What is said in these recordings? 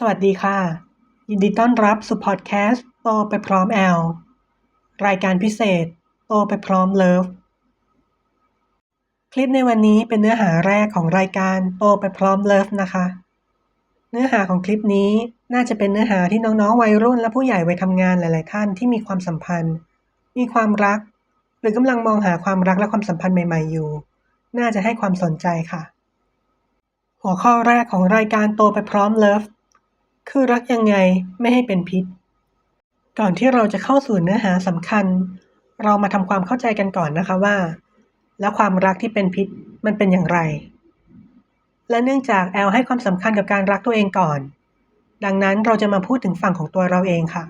สวัสดีค่ะ ยินดีต้อนรับสู่พอดแคสต์โตไปพร้อมแอล รายการพิเศษ โตไปพร้อมเลิฟ คลิปในวันนี้เป็นเนื้อหาแรกของรายการโตไปพร้อมเลิฟนะคะ เนื้อหาของคลิปนี้น่าจะเป็นเนื้อหาที่น้องๆวัยรุ่นและผู้ใหญ่วัยทำงานหลาย ๆ ท่านที่มีความสัมพันธ์ มีความรัก หรือกำลังมองหาความรักและความสัมพันธ์ใหม่ ๆ อยู่ น่าจะให้ความสนใจค่ะ หัวข้อแรกของรายการโตไปพร้อมเลิฟ คือรักยังไงไม่ให้เป็นพิษ ก่อนที่เราจะเข้าสู่เนื้อหาสำคัญ เรามาทำความเข้าใจกันก่อนนะคะว่า แล้วความรักที่เป็นพิษมันเป็นอย่างไร และเนื่องจากแอลให้ความสำคัญกับการรักตัวเองก่อน ดังนั้นเราจะมาพูดถึงฝั่งของตัวเราเองค่ะ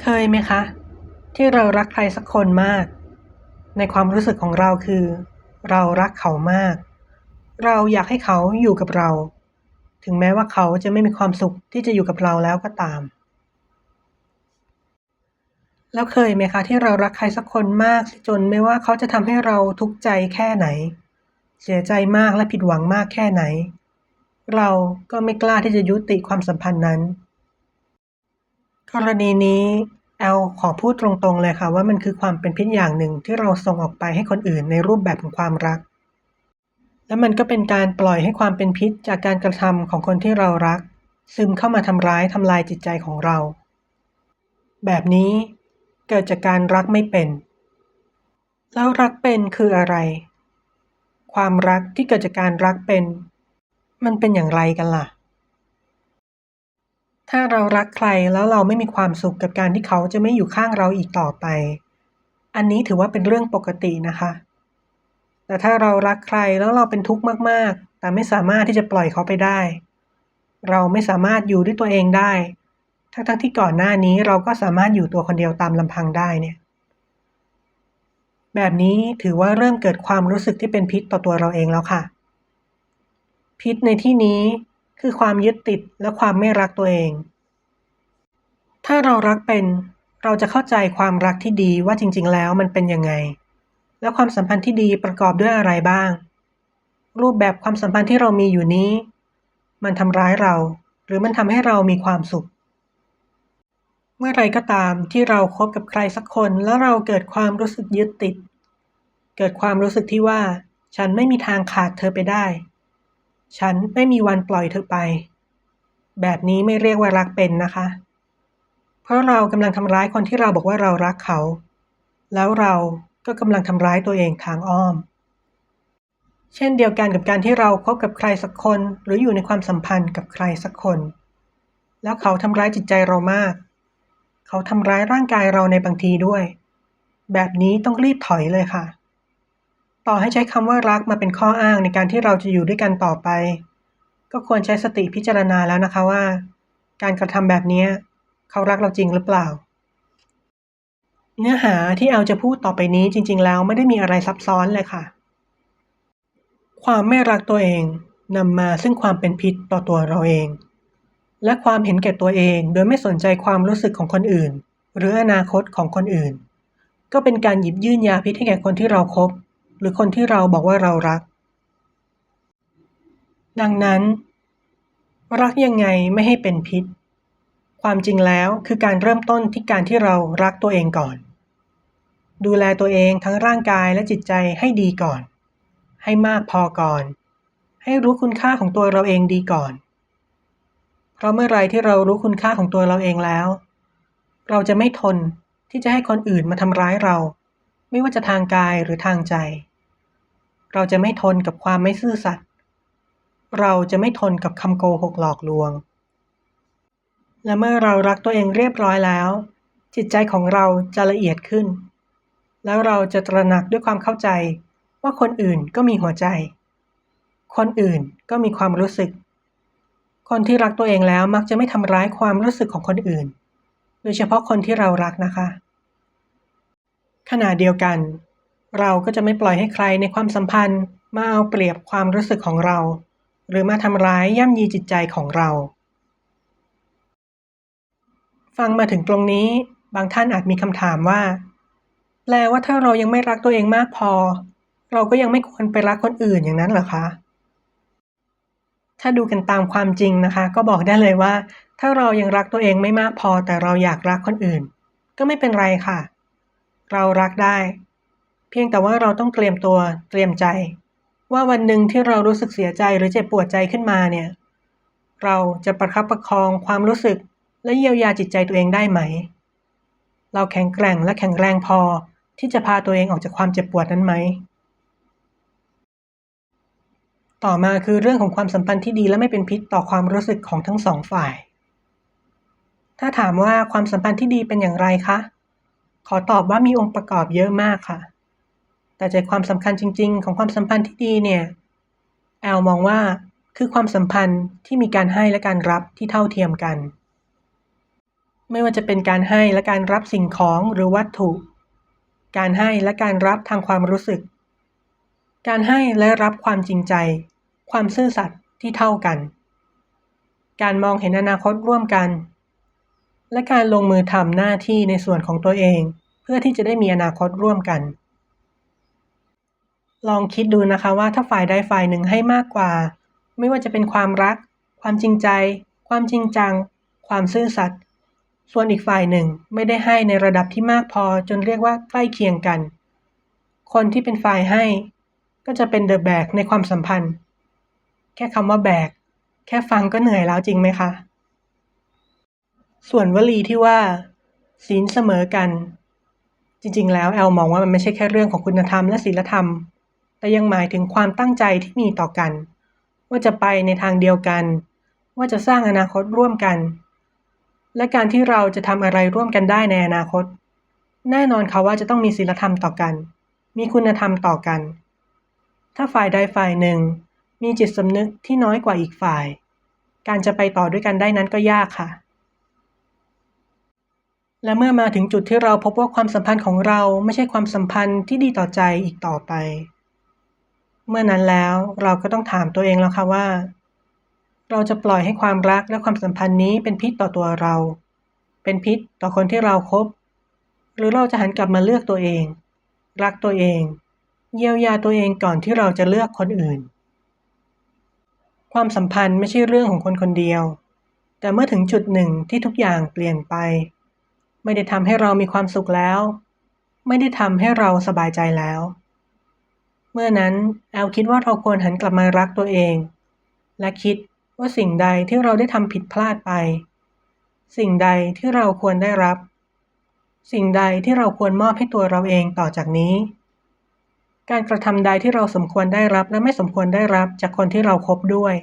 เคยไหมคะ ที่เรารักใครสักคนมาก ในความรู้สึกของเราคือ เรารักเขามาก เราอยากให้เขาอยู่กับเรา ถึงแม้ว่าเขาจะไม่มีความสุขที่จะอยู่กับเราแล้วก็ตาม แล้วเคยไหมคะที่เรารักใครสักคนมากจนไม่ว่าเขาจะทำให้เราทุกข์ใจแค่ไหน เสียใจมากและผิดหวังมากแค่ไหน เราก็ไม่กล้าที่จะยุติความสัมพันธ์นั้น กรณีนี้แอลขอพูดตรงๆเลยค่ะว่ามันคือความเป็นพิษอย่างหนึ่งที่เราส่งออกไปให้คนอื่นในรูปแบบของความรัก และมันก็เป็นการปล่อยให้ความเป็นพิษจากการกระทำของคนที่เรารัก ซึมเข้ามาทำร้ายทำลายจิตใจของเรา แบบนี้เกิดจากการรักไม่เป็น แล้วรักเป็นคืออะไร ความรักที่เกิดจากการรักเป็น มันเป็นอย่างไรกันล่ะ ถ้าเรารักใครแล้วเราไม่มีความสุขกับการที่เขาจะไม่อยู่ข้างเราอีกต่อไป อันนี้ถือว่าเป็นเรื่องปกตินะคะ แต่ถ้าเรารักใครแล้วเราเป็นทุกข์มากๆ แต่ไม่สามารถที่จะปล่อยเขาไปได้ เราไม่สามารถอยู่ด้วยตัวเองได้ ทั้งๆทที่ก่อนหน้านี้เราก็สามารถอยู่ตัวคนเดียวตามลำพังได้เนี่ย แบบนี้ถือว่าเริ่มเกิดความรู้สึกที่เป็นพิษต่อตัวเราเองแล้วค่ะ พิษในที่นี้คือความยึดติดและความไม่รักตัวเอง ถ้าเรารักเป็น เราจะเข้าใจความรักที่ดีว่าจริง ๆ แล้วมันเป็นยังไง แล้วความสัมพันธ์ที่ดีประกอบด้วยอะไรบ้าง รูปแบบความสัมพันธ์ที่เรามีอยู่นี้ มันทำร้ายเรา หรือมันทำให้เรามีความสุข เมื่อไรก็ตามที่เราครบกับใครสักคนแล้วเราเกิดความรู้สึกยึดติด เกิดความรู้สึกที่ว่า ฉันไม่มีทางขาดเธอไปได้ ฉันไม่มีวันปล่อยเธอไป แบบนี้ไม่เรียกว่ารักเป็นนะคะ เพราะเรากำลังทำร้ายคนที่เราบอกว่าเรารักเขา แล้วเรา ก็กำลังทำร้ายตัวเองทางอ้อม เช่นเดียวกันกับการที่เราคบกับใครสักคน หรืออยู่ในความสัมพันธ์กับใครสักคน แล้วเขาทำร้ายจิตใจเรามาก เขาทำร้ายร่างกายเราในบางทีด้วย แบบนี้ต้องรีบถอยเลยค่ะ ต่อให้ใช้คำว่ารักมาเป็นข้ออ้างในการที่เราจะอยู่ด้วยกันต่อไป ก็ควรใช้สติพิจารณาแล้วนะคะว่า การกระทำแบบนี้เขารักเราจริงหรือเปล่า เนื้อหาที่เอาจะพูดต่อไปนี้จริง ๆ แล้วไม่ได้มีอะไรซับซ้อนเลยค่ะ ความไม่รักตัวเองนำมาซึ่งความเป็นพิษต่อตัวเราเอง และความเห็นแก่ตัวเองโดยไม่สนใจความรู้สึกของคนอื่น หรืออนาคตของคนอื่น ก็เป็นการหยิบยื่นยาพิษให้แก่คนที่เราครบหรือคนที่เราบอกว่าเรารัก ดังนั้น รักยังไงไม่ให้เป็นพิษ ความจริงแล้วคือการเริ่มต้นที่การที่เรารักตัวเองก่อน ดูแลตัวเองทั้งร่างกายและจิตใจให้ดีก่อน ให้มากพอก่อน ให้รู้คุณค่าของตัวเราเองดีก่อน เพราะเมื่อไรที่เรารู้คุณค่าของตัวเราเองแล้ว เราจะไม่ทนที่จะให้คนอื่นมาทำร้ายเรา ไม่ว่าจะทางกายหรือทางใจ เราจะไม่ทนกับความไม่ซื่อสัตย์เราจะไม่ทนกับคำโกหกหลอกลวง และเมื่อเรารักตัวเองเรียบร้อยแล้ว จิตใจของเราจะละเอียดขึ้น แล้วเราจะตระหนักด้วยความเข้าใจ ว่าคนอื่นก็มีหัวใจ คนอื่นก็มีความรู้สึก คนที่รักตัวเองแล้วมักจะไม่ทำร้ายความรู้สึกของคนอื่น โดยเฉพาะคนที่เรารักนะคะ ขณะเดียวกัน เราก็จะไม่ปล่อยให้ใครในความสัมพันธ์มาเอาเปรียบความรู้สึกของเรา หรือมาทำร้ายย่ำยีจิตใจของเรา ฟังมาถึงตรงนี้บางท่านอาจมีคำถามว่า แปลว่าถ้าเรายังไม่รักตัวเองมากพอ เราก็ยังไม่ควรไปรักคนอื่นอย่างนั้นเหรอคะ ถ้าดูกันตามความจริงนะคะ ก็บอกได้เลยว่า ถ้าเรายังรักตัวเองไม่มากพอ แต่เราอยากรักคนอื่น ก็ไม่เป็นไรค่ะ เรารักได้ เพียงแต่ว่าเราต้องเตรียมตัวเตรียมใจ ว่าวันหนึ่งที่เรารู้สึกเสียใจหรือเจ็บปวดใจขึ้นมาเนี่ย เราจะประคับประคองความรู้สึกและเยียวยาจิตใจตัวเองได้ไหม เราแข็งแกร่งและแข็งแรงพอ ที่จะพาตัวเองออกจากความเจ็บปวดนั้นไหม ต่อมาคือเรื่องของความสัมพันธ์ที่ดีและไม่เป็นพิษต่อความรู้สึกของทั้งสองฝ่าย ถ้าถามว่าความสัมพันธ์ที่ดีเป็นอย่างไรคะ ขอตอบว่ามีองค์ประกอบเยอะมากค่ะ แต่ใจความสำคัญจริง ๆ ของความสัมพันธ์ที่ดีเนี่ย แอลมองว่าคือความสัมพันธ์ที่มีการให้และการรับที่เท่าเทียมกัน ไม่ว่าจะเป็นการให้และการรับสิ่งของหรือวัตถุ การให้และการรับทางความรู้สึก การให้และรับความจริงใจ ความซื่อสัตย์ที่เท่ากัน การมองเห็นอนาคตร่วมกัน และการลงมือทำหน้าที่ในส่วนของตัวเอง เพื่อที่จะได้มีอนาคตร่วมกัน ลองคิดดูนะคะว่าถ้าฝ่ายใดฝ่ายหนึ่งให้มากกว่า ไม่ว่าจะเป็นความรัก ความจริงใจ ความจริงจัง ความซื่อสัตย์ ส่วนอีกฝ่ายหนึ่งไม่ได้ให้ในระดับที่มากพอจนเรียกว่าใกล้เคียงกัน คนที่เป็นฝ่ายให้ ก็จะเป็นเดอะแบกในความสัมพันธ์ แค่คำว่าแบก แค่ฟังก็เหนื่อยแล้วจริงไหมคะ ส่วนวลีที่ว่า ศีลเสมอกัน จริงๆ แล้วแอลมองว่ามันไม่ใช่แค่เรื่องของคุณธรรมและศีลธรรม แต่ยังหมายถึงความตั้งใจที่มีต่อกัน ว่าจะไปในทางเดียวกัน ว่าจะสร้างอนาคตร่วมกัน และการที่เราจะทำอะไรร่วมกันได้ในอนาคต แน่นอนค่ะว่าจะต้องมีศีลธรรมต่อกัน มีคุณธรรมต่อกัน ถ้าฝ่ายใดฝ่ายหนึ่ง มีจิตสำนึกที่น้อยกว่าอีกฝ่าย การจะไปต่อด้วยกันได้นั้นก็ยากค่ะ และเมื่อมาถึงจุดที่เราพบว่าความสัมพันธ์ของเราไม่ใช่ความสัมพันธ์ที่ดีต่อใจอีกต่อไป เมื่อนั้นแล้วเราก็ต้องถามตัวเองแล้วค่ะว่า เราจะปล่อยให้ความรักและความสัมพันธ์นี้เป็นพิษต่อตัวเรา เป็นพิษต่อคนที่เราครบ หรือเราจะหันกลับมาเลือกตัวเอง รักตัวเอง เยียวยาตัวเองก่อนที่เราจะเลือกคนอื่น ความสัมพันธ์ไม่ใช่เรื่องของคนคนเดียว แต่เมื่อถึงจุดหนึ่งที่ทุกอย่างเปลี่ยนไป ไม่ได้ทำให้เรามีความสุขแล้ว ไม่ได้ทำให้เราสบายใจแล้ว เมื่อนั้นแอลคิดว่าเราควรหันกลับมารักตัวเอง และคิด ว่าสิ่งใดที่เราได้ทำผิดพลาดไป สิ่งใดที่เราควรได้รับ สิ่งใดที่เราควรมอบให้ตัวเราเองต่อจากนี้ การกระทำใดที่เราสมควรได้รับและไม่สมควรได้รับจากคนที่เราครบด้วย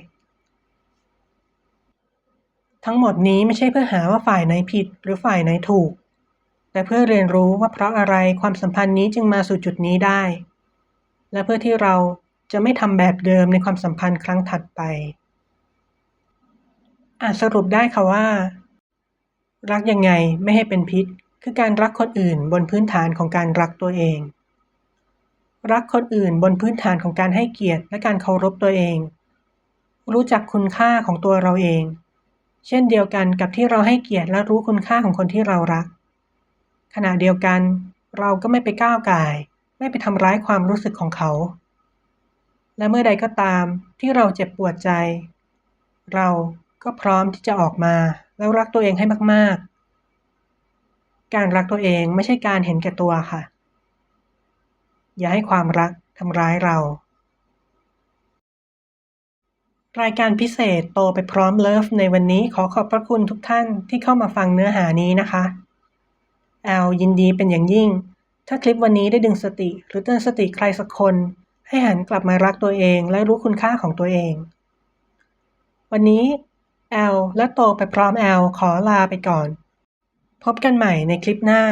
ทั้งหมดนี้ไม่ใช่เพื่อหาว่าฝ่ายไหนผิดหรือฝ่ายไหนถูก แต่เพื่อเรียนรู้ว่าเพราะอะไรความสัมพันธ์นี้จึงมาสู่จุดนี้ได้ และเพื่อที่เราจะไม่ทำแบบเดิมในความสัมพันธ์ครั้งถัดไป อาจสรุปได้ค่ะว่า รักยังไงไม่ให้เป็นพิษ คือการรักคนอื่นบนพื้นฐานของการรักตัวเอง รักคนอื่นบนพื้นฐานของการให้เกียรติและการเคารพตัวเอง รู้จักคุณค่าของตัวเราเอง เช่นเดียวกันกับที่เราให้เกียรติและรู้คุณค่าของคนที่เรารัก ขณะเดียวกัน เราก็ไม่ไปก้าวก่ายไม่ไปทำร้ายความรู้สึกของเขา และเมื่อใดก็ตามที่เราเจ็บปวดใจ เรา ก็พร้อมที่จะออกมาแล้วรักตัวเองให้มาก ๆ การรักตัวเองไม่ใช่การเห็นแก่ตัวค่ะ อย่าให้ความรักทำร้ายเรา รายการพิเศษโตไปพร้อมเลิฟในวันนี้ขอขอบพระคุณทุกท่านที่เข้ามาฟังเนื้อหานี้นะคะ แอลยินดีเป็นอย่างยิ่ง ถ้าคลิปวันนี้ได้ดึงสติ หรือเตือนสติใครสักคน ให้หันกลับมารักตัวเองและรู้คุณค่าของตัวเอง วันนี้ แอลและโตไปพร้อมแอลขอลาไปก่อน พบกันใหม่ในคลิปหน้า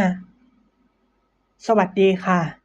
สวัสดีค่ะ